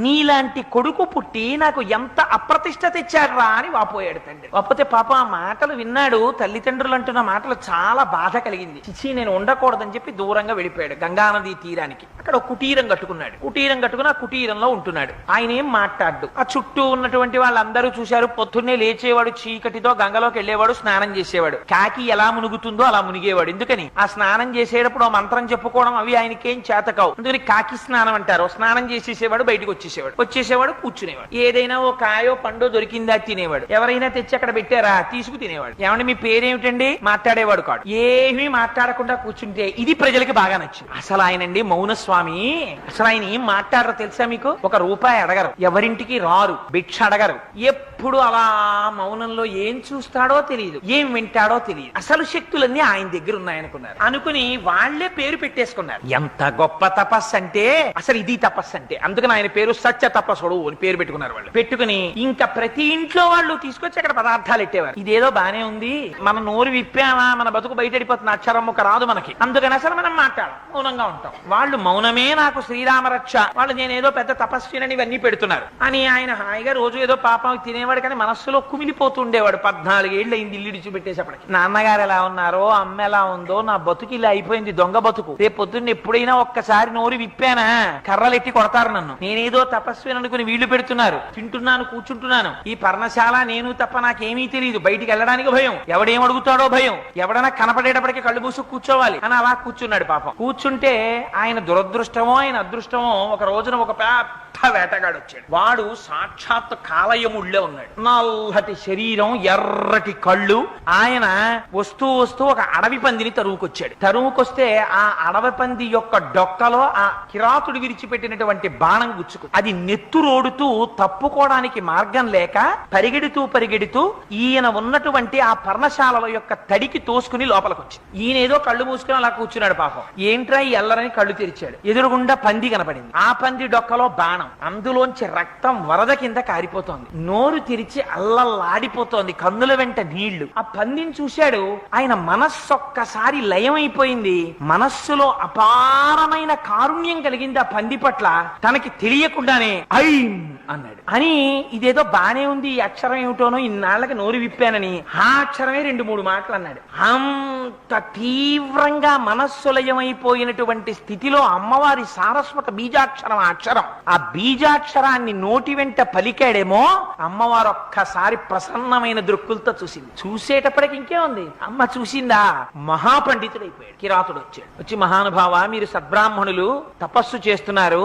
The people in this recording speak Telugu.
నీలాంటి కొడుకు పుట్టి నాకు ఎంత అప్రతిష్ట తెచ్చాడ్రా అని వాపోయాడు తండ్రి. వాపోతే పాప ఆ మాటలు విన్నాడు తల్లిదండ్రులు అంటున్న మాటలు చాలా బాధ కలిగింది. చిచి నేను ఉండకూడదని చెప్పి దూరంగా వెళ్ళిపోయాడు గంగానది తీరానికి. అక్కడ కుటీరం కట్టుకున్నాడు. కుటీరం కట్టుకుని ఆ కుటీరంలో ఉంటున్నాడు. ఆయన ఏం మాట్లాడు ఆ చుట్టూ ఉన్నటువంటి వాళ్ళందరూ చూశారు పొద్దున్నే లేచేవాడు చీకటితో గంగలోకి వెళ్ళేవాడు స్నానం చేసేవాడు. కాకి ఎలా మునుగుతుందో అలా మునిగేవాడు. ఎందుకని? ఆ స్నానం చేసేటప్పుడు మంత్రం చెప్పుకోవడం అవి ఆయనకేం చేతకావు. అందుకని కాకి స్నానం అంటారు. స్నానం చేసేసేవాడు బయటకు వచ్చేసేవాడు. వచ్చేసేవాడు కూర్చునేవాడు. ఏదైనా ఓ కాయో పండో దొరికిందా తినేవాడు. ఎవరైనా తెచ్చి అక్కడ పెట్టారా? తీసుకు తినేవాడు ఏమంటే మీ పేరేమిటండి? మాట్లాడేవాడు కాడు. ఏమీ మాట్లాడకుండా కూర్చుంటే ఇది ప్రజలకి బాగా నచ్చింది. అసలు ఆయనండి మౌనస్వామి. అసలు ఆయన ఏం మాట్లాడరు తెలుసా మీకు? ఒక రూపాయి అడగరు. ఎవరింటికి రారు భిక్ష అడగరు. ఎప్పుడు అలా మౌనంలో ఏం చూస్తాడో తెలియదు. ఏం వింటాడో తెలియదు. అసలు శక్తులన్నీ ఆయన దగ్గర ఉన్నాయనుకున్నారు. అనుకుని వాళ్ళే పేరు పెట్టేసుకున్నారు. ఎంత గొప్ప తపస్సు అంటే అసలు ఇది తపస్సు అంటే. అందుకని ఆయన పేరు సత్య తపస్సుడు అని పేరు పెట్టుకున్నారు వాళ్ళు. పెట్టుకుని ఇంకా ప్రతి ఇంట్లో వాళ్ళు తీసుకొచ్చి అక్కడ పదార్థాలు పెట్టేవారు ఇదేదో బానే ఉంది. మన నోరు విప్పామా మన బతుకు బయటడిపోతుంది అక్షరం ముక్క రాదు మనకి. అందుకని అసలు మనం మాట్లాడాలి మౌనంగా ఉంటాం. వాళ్ళు మౌనమే నాకు శ్రీరామ రక్ష. వాళ్ళు నేనేదో పెద్ద తపస్వినని ఇవన్నీ పెడుతున్నారు. అని ఆయన హాయిగా రోజు ఏదో పాపం తినేవాడు కానీ మనస్సులో కుమిలిపోతుండేవాడు. పద్నాలుగు ఏళ్ళు అయింది ఇల్లు ఇడిచిపెట్టేసప్పటికి నాన్నగారు ఎలా ఉన్నారో అమ్మ ఎలా ఉందో నా బతుకు ఇలా అయిపోయింది దొంగ బతుకు. రేపు పొద్దున్న ఎప్పుడైనా ఒక్కసారి నోరు విప్పానా? కర్రలెట్టి కొడతారు నన్ను. నేనేదో తపస్విని అనుకుని వీళ్ళు పెడుతున్నారు. తింటున్నాను కూర్చుంటున్నాను. ఈ పర్ణశాల నేను తప్ప నాకేమీ తెలియదు బయటికి వెళ్ళడానికి భయం. ఎవడేం అడుగుతాడో భయం. ఎవడన్నా కనపడేటప్పటికి కళ్ళు మూసు కూర్చోవాలి. అని అలా కూర్చున్నాడు పాపం. కూర్చుంటే ఆయన దురదృష్టమో ఆయన అదృష్టమో ఒక రోజున ఒక పెద్ద వేటగాడు వచ్చాడు వాడు సాక్షాత్ కాలయముళ్ళే ఉన్నాడు. నల్లటి శరీరం ఎర్రటి కళ్ళు. ఆయన వస్తూ వస్తూ ఒక అడవి పందిని తరువుకొచ్చాడు. తరువుకొస్తే ఆ అడవి పంది యొక్క డొక్కలో ఆ కిరాతుడు విరిచిపెట్టినటువంటి బాణం గుచ్చుకు అది నెత్తురోడుతూ తప్పుకోవడానికి మార్గం లేక పరిగెడుతూ పరిగెడుతూ ఈయన ఉన్నటువంటి ఆ పర్ణశాలల యొక్క తడికి తోసుకుని లోపలికి వచ్చింది ఈయన ఏదో కళ్ళు మూసుకుని అలా కూర్చున్నాడు పాపం. ఏంట్రా ఈ ఎల్లరని కళ్ళు తెరిచాడు. ఎదురుగుండా పంది కనపడింది. ఆ పంది డొక్కలో బాణం. అందులోంచి రక్తం వరద కింద కారిపోతోంది. నోరు తెరిచి అల్లల్లాడిపోతోంది. కన్నుల వెంట నీళ్ళు. ఆ పందిని చూశాడు. ఆయన మనస్సు ఒక్కసారి లయమైపోయింది. మనస్సులో అపారమైన కారుణ్యం కలిగింది ఆ పంది పట్ల. తనకి తెలియకుండానే ఐ అన్నాడు. అని ఇదేదో బానే ఉంది ఈ అక్షరం ఏమిటోనో ఇన్నాళ్ళకి నోరు విప్పానని ఆ అక్షరమే రెండు మూడు మాటలు అన్నాడు. అంత తీవ్రంగా మనస్సులయమైపోయినటువంటి స్థితిలో అమ్మవారి సారస్వత బీజాక్షరం ఆ అక్షరం. ఆ బీజాక్షరాన్ని నోటి వెంట పలికాడేమో అమ్మవారు ఒక్కసారి ప్రసన్నమైన దృక్కులతో చూసింది. చూసేటప్పటికి ఇంకేముంది? అమ్మ చూసిందా? మహాపండితుడైపోయాడు. కిరాతుడు వచ్చాడు వచ్చి మహానుభావ మీరు సద్బ్రాహ్మణులు తపస్సు చేస్తున్నారు.